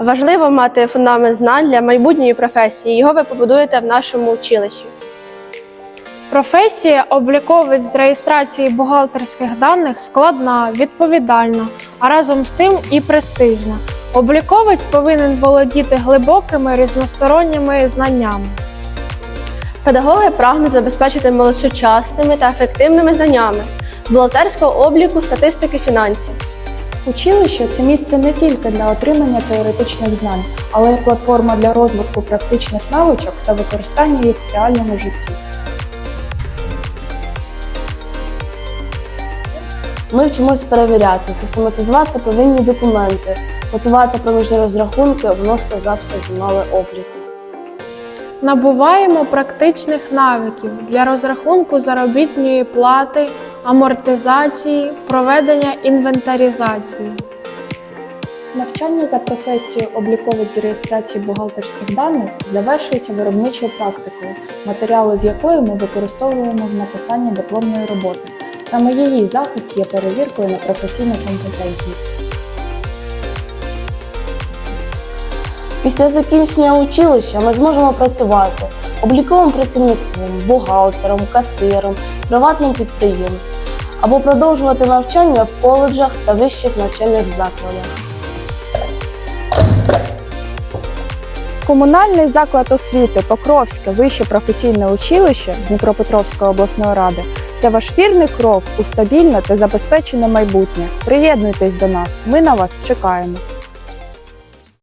Важливо мати фундамент знань для майбутньої професії. Його ви побудуєте в нашому училищі. Професія обліковець з реєстрації бухгалтерських даних складна, відповідальна, а разом з тим і престижна. Обліковець повинен володіти глибокими різносторонніми знаннями. Педагоги прагнуть забезпечити молодь сучасними та ефективними знаннями бухгалтерського обліку, статистики, фінансів. Училище це місце не тільки для отримання теоретичних знань, але й платформа для розвитку практичних навичок та використання їх в реальному житті. Ми вчимось перевіряти, систематизувати провинні документи, готувати проміжні розрахунки, вносити записи журнали обліку. Набуваємо практичних навиків для розрахунку заробітної плати, амортизації, проведення інвентаризації. Навчання за професією обліковець з реєстрації бухгалтерських даних завершується виробничою практикою, матеріали з якої ми використовуємо в написанні дипломної роботи. Саме її захист є перевіркою на професійну компетентність. Після закінчення училища ми зможемо працювати обліковим працівником, бухгалтером, касиром, приватним підприємством або продовжувати навчання в коледжах та вищих навчальних закладах. Комунальний заклад освіти Покровське вище професійне училище Дніпропетровської обласної ради це ваш вірний крок у стабільне та забезпечене майбутнє. Приєднуйтесь до нас, ми на вас чекаємо.